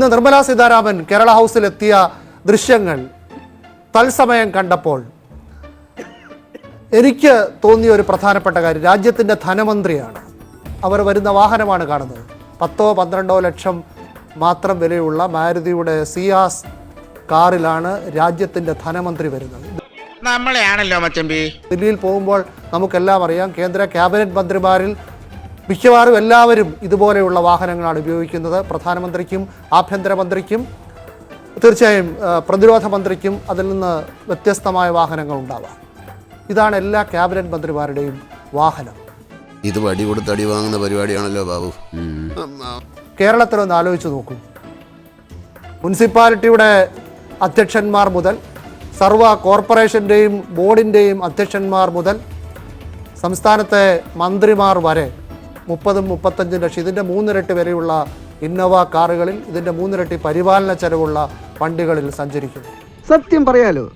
ഇന്ന് നിർമ്മലാ സീതാരാമൻ കേരള ഹൗസിലെത്തിയ ദൃശ്യങ്ങൾ തത്സമയം കണ്ടപ്പോൾ എനിക്ക് തോന്നിയ ഒരു പ്രധാനപ്പെട്ട കാര്യം രാജ്യത്തിന്റെ ധനമന്ത്രിയാണ്. അവർ വരുന്ന വാഹനമാണ് കാണുന്നത്. പത്തോ പന്ത്രണ്ടോ ലക്ഷം മാത്രം വിലയുള്ള മാരുതിയുടെ സിയാസ് കാറിലാണ് രാജ്യത്തിന്റെ ധനമന്ത്രി വരുന്നത്. നമ്മളെയാണല്ലോ മച്ചമ്പി. ദില്ലിയിൽ പോകുമ്പോൾ നമുക്കെല്ലാം അറിയാം കേന്ദ്ര ക്യാബിനറ്റ് മന്ത്രിമാരിൽ മിക്കവാറും എല്ലാവരും ഇതുപോലെയുള്ള വാഹനങ്ങളാണ് ഉപയോഗിക്കുന്നത്. പ്രധാനമന്ത്രിക്കും ആഭ്യന്തരമന്ത്രിക്കും തീർച്ചയായും പ്രതിരോധ മന്ത്രിക്കും അതിൽ നിന്ന് വ്യത്യസ്തമായ വാഹനങ്ങൾ ഉണ്ടാവാം. ഇതാണ് എല്ലാ ക്യാബിനറ്റ് മന്ത്രിമാരുടെയും വാഹനം. ഇത് വടി കൊടുത്ത് അടി വാങ്ങുന്ന പരിപാടിയാണല്ലോ ബാബു. കേരളത്തിലൊന്ന് ആലോചിച്ച് നോക്കൂ. മുനിസിപ്പാലിറ്റിയുടെ അധ്യക്ഷന്മാർ മുതൽ സർവ കോർപ്പറേഷന്റെയും ബോർഡിന്റെയും അധ്യക്ഷന്മാർ മുതൽ സംസ്ഥാനത്തെ മന്ത്രിമാർ വരെ മുപ്പതും മുപ്പത്തഞ്ചും ലക്ഷം. ഇതിന്റെ മൂന്നിരട്ടി വരെയുള്ള ഇന്നോവ കാറുകളിൽ ഇതിന്റെ മൂന്നിരട്ടി പരിപാലന ചെലവുള്ള വണ്ടികളിൽ സഞ്ചരിക്കും. സത്യം പറയാലോ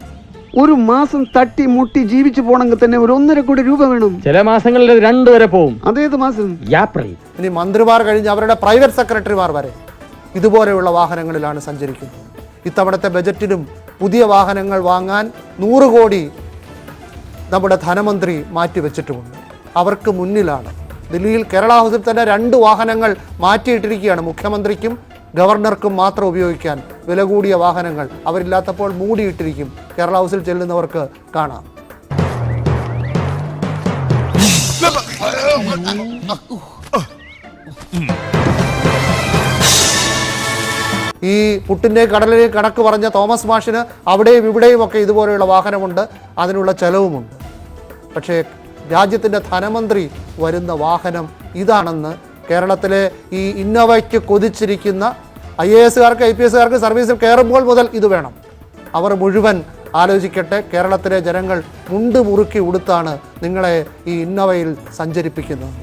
ഒരു മാസം തട്ടി മുട്ടി ജീവിച്ചു പോണെങ്കിൽ തന്നെ ഒരു ഒന്നര കോടി രൂപ വേണം. ചില മാസങ്ങളിൽ രണ്ടു വരെ പോവും. അതേത് മാസം? ഏപ്രിൽ ഇനി മന്ത്രിമാർ കഴിഞ്ഞ് അവരുടെ പ്രൈവറ്റ് സെക്രട്ടറിമാർ വരെ ഇതുപോലെയുള്ള വാഹനങ്ങളിലാണ് സഞ്ചരിക്കുന്നത്. ഇത്തവണത്തെ ബജറ്റിലും പുതിയ വാഹനങ്ങൾ വാങ്ങാൻ നൂറ് കോടി നമ്മുടെ ധനമന്ത്രി മാറ്റിവെച്ചിട്ടുമുണ്ട്. അവർക്ക് മുന്നിലാണ് ദില്ലിയിൽ കേരള ഹൗസിൽ തന്നെ രണ്ട് വാഹനങ്ങൾ മാറ്റിയിട്ടിരിക്കുകയാണ്. മുഖ്യമന്ത്രിക്കും ഗവർണർക്കും മാത്രം ഉപയോഗിക്കാൻ വില കൂടിയ വാഹനങ്ങൾ അവരില്ലാത്തപ്പോൾ മൂടിയിട്ടിരിക്കും. കേരള ഹൗസിൽ ചെല്ലുന്നവർക്ക് കാണാം. ഈ പുട്ടിന്റെ കടലിലെ കണക്ക് പറഞ്ഞ തോമസ് മാഷിന് അവിടെയും ഇവിടെയും ഒക്കെ ഇതുപോലെയുള്ള വാഹനമുണ്ട്. അതിനുള്ള ചെലവുമുണ്ട്. പക്ഷേ രാജ്യത്തിന്റെ ധനമന്ത്രി വരുന്ന വാഹനം ഇതാണെന്ന് കേരളത്തിലെ ഈ ഇന്നോവയ്ക്ക് കൊതിച്ചിരിക്കുന്ന ഐ എ എസുകാർക്ക് ഐ പി എസുകാർക്ക് സർവീസിൽ കയറുമ്പോൾ മുതൽ ഇത് വേണം. അവർ മുഴുവൻ ആലോചിക്കട്ടെ കേരളത്തിലെ ജനങ്ങൾ മുണ്ട് മുറുക്കി ഉടുത്താണ് നിങ്ങളെ ഈ ഇന്നോവയിൽ സഞ്ചരിപ്പിക്കുന്നത്.